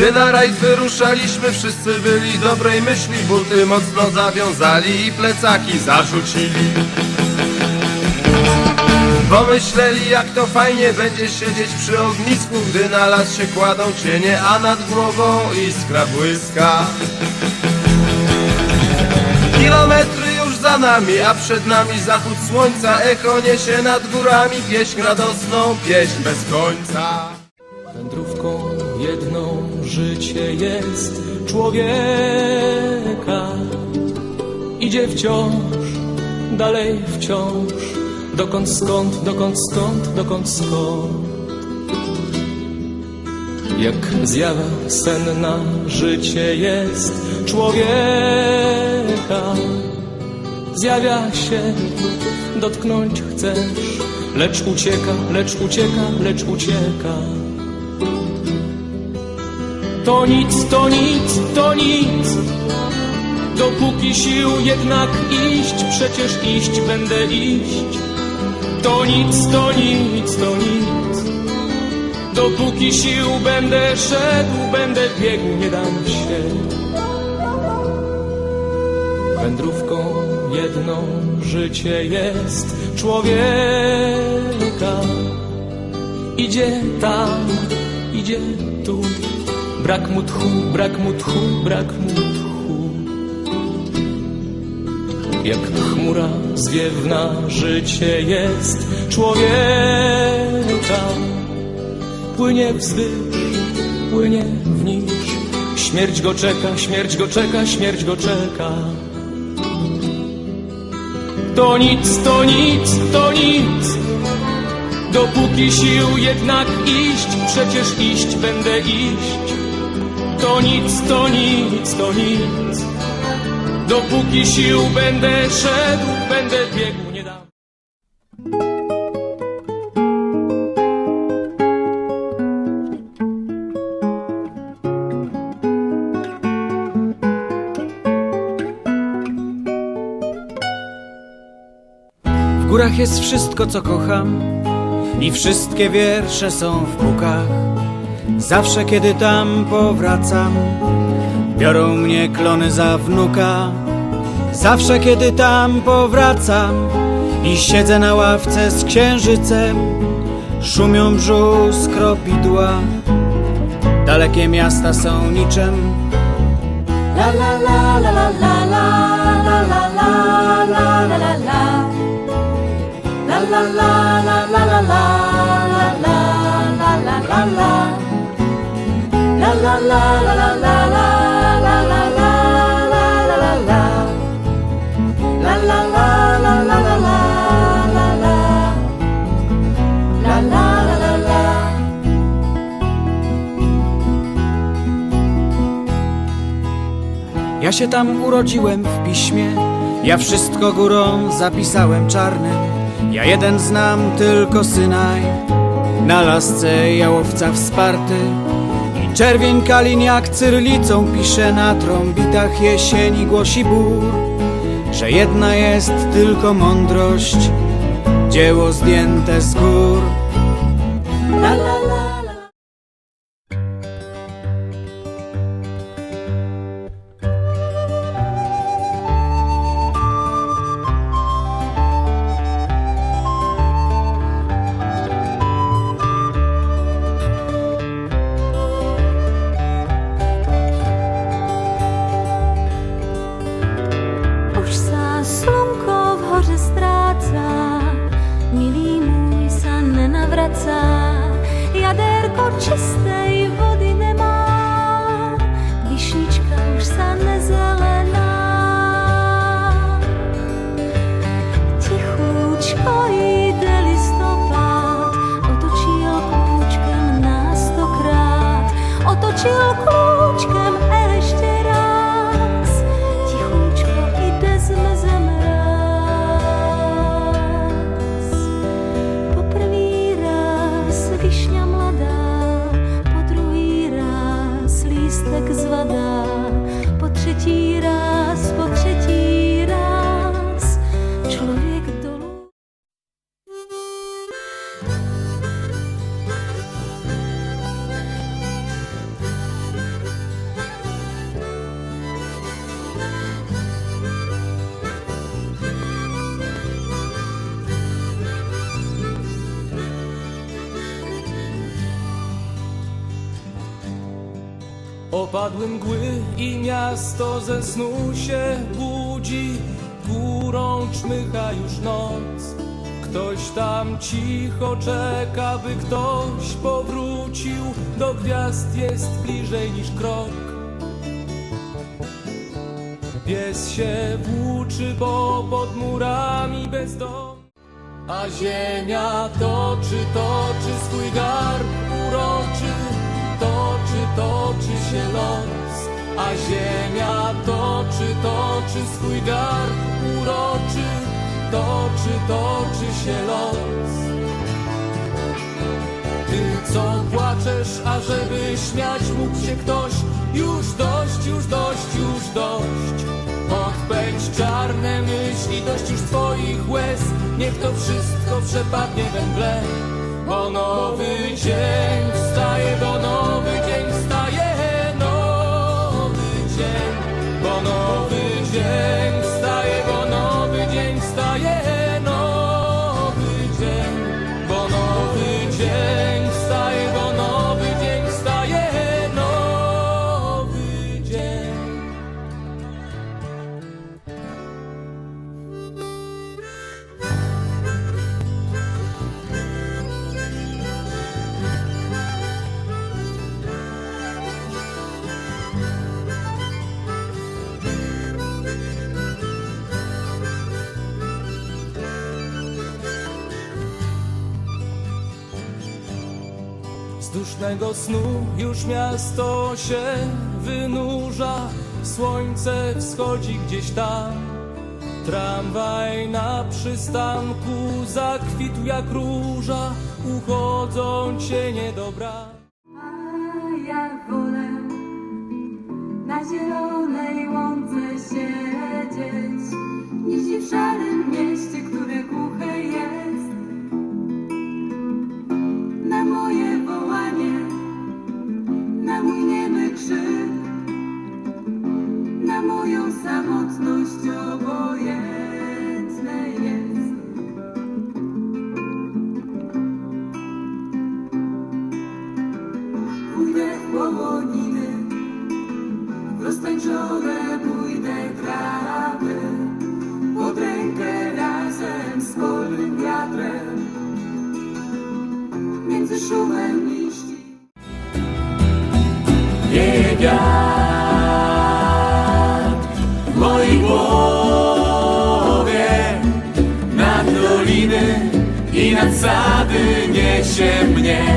Gdy na rajd wyruszaliśmy, wszyscy byli dobrej myśli. Buty mocno zawiązali i plecaki zarzucili. Bo myśleli jak to fajnie będzie siedzieć przy ognisku Gdy na las się kładą cienie, a nad głową iskra błyska. Kilometry już za nami, a przed nami zachód słońca. Echo niesie nad górami pieśń radosną, pieśń bez końca. Wędrówką jedną życie jest człowieka. Idzie wciąż, dalej wciąż, dokąd skąd, dokąd skąd, dokąd skąd. Jak zjawa senna życie jest człowieka. Zjawia się, dotknąć chcesz, lecz ucieka, lecz ucieka, lecz ucieka. To nic, to nic, to nic. Dopóki sił jednak iść, przecież iść będę iść. To nic, to nic, to nic. Dopóki sił będę szedł, będę biegł, nie dam się. Wędrówką jedną życie jest człowieka. Idzie tam, idzie tu. Brak mu tchu, brak mu tchu, brak mu tchu. Jak chmura zwiewna życie jest człowieka. Płynie wzwyż, płynie w niż. Śmierć go czeka, śmierć go czeka, śmierć go czeka. To nic, to nic, to nic. Dopóki sił jednak iść, przecież iść będę iść. To nic, to nic, to nic. Dopóki sił będę szedł, będę biegł, nie dam. W górach jest wszystko, co kocham i wszystkie wiersze są w bukach. Zawsze, kiedy tam powracam, biorą mnie klony za wnuka. Zawsze, kiedy tam powracam i siedzę na ławce z księżycem, szumią brzuch skropidła. Dalekie miasta są niczym La la la la la la la la la la la la la la La la la la la la la la la la la la la la la la Ja się tam urodziłem w piśmie, ja wszystko górą zapisałem czarnym. Ja jeden znam tylko Synaj, na lasce jałowca wsparty. Czerwień kaliniak cyrlicą pisze na trąbitach jesieni głosi bór, że jedna jest tylko mądrość, dzieło zdjęte z gór. La la вдається, ядерко чисте і води нема, вішнічка уж са не зелена, тихучко йде листопад, оточив кучка на стократ, оточив Opadły mgły i miasto ze snu się budzi. Górą czmycha już noc. Ktoś tam cicho czeka, by ktoś powrócił. Do gwiazd jest bliżej niż krok. Pies się włóczy, bo pod murami bezdomny a ziemia toczy, toczy swój garb uroczy, toczy, się los. A ziemia toczy, toczy swój garb uroczy, toczy, toczy się los. Ty co płaczesz, ażeby śmiać mógł się ktoś Już dość, już dość, już dość Odpędź czarne myśli, dość już twoich łez Niech to wszystko przepadnie we mgle Bo nowy dzień wstaje, bo nowy dzień wstaje Z dusznego snu już miasto się wynurza, słońce wschodzi gdzieś tam. Tramwaj na przystanku zakwitł jak róża, uchodzą cienie dobra. A ja wolę na zielonej łące siedzieć, niż w szarym mieście, Pójdę w roztańczone trawy, pod rękę razem z polnym wiatrem, między szumem liści. Wieje wiatr w głowie. Nad doliny i nad sady niesie mnie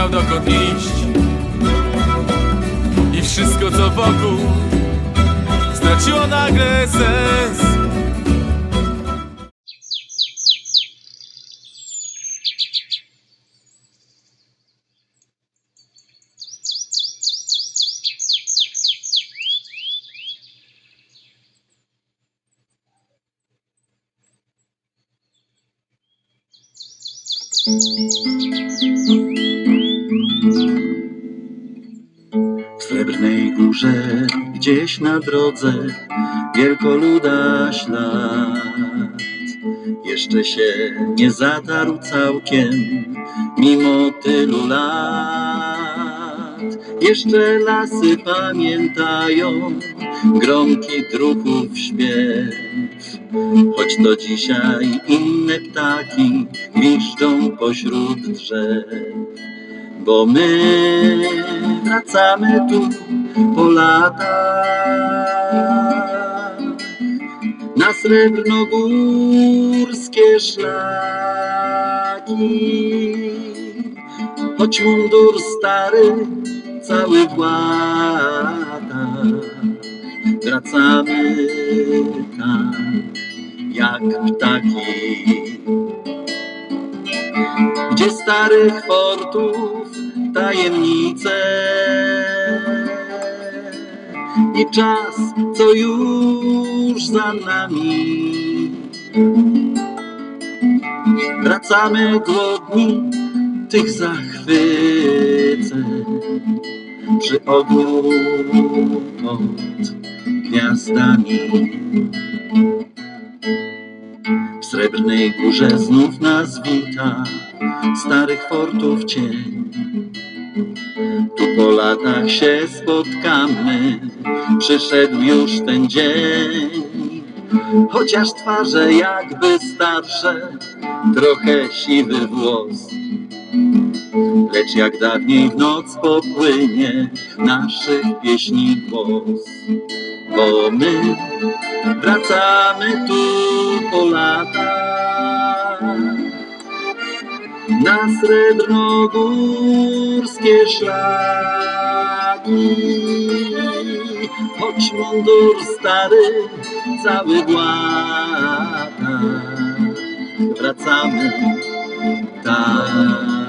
wiedział dokąd iść. I wszystko co wokół Straciło nagle sens. W gdzieś na drodze, wielkoluda ślad. Jeszcze się nie zatarł całkiem, mimo tylu lat. Jeszcze lasy pamiętają gromki druhów śpiew. Choć to dzisiaj inne ptaki gwiżdżą pośród drzew bo my wracamy tu po na srebrnogórskie szlaki. Choć mundur stary, cały w łatach, wracamy tam jak ptaki. Gdzie starych fortów tajemnice i czas, co już za nami. Wracamy głodni tych zachwyceń przy ogniu pod gniazdami. W srebrnej górze znów nas wita starych fortów cień. Po latach się spotkamy, przyszedł już ten dzień. Chociaż twarze jakby starsze, trochę siwy włos. Lecz jak dawniej w noc popłynie naszych pieśni głos. Bo my wracamy tu po latach na srebrnogórskie szlaki. Choć mundur stary cały w łatach, wracamy tak.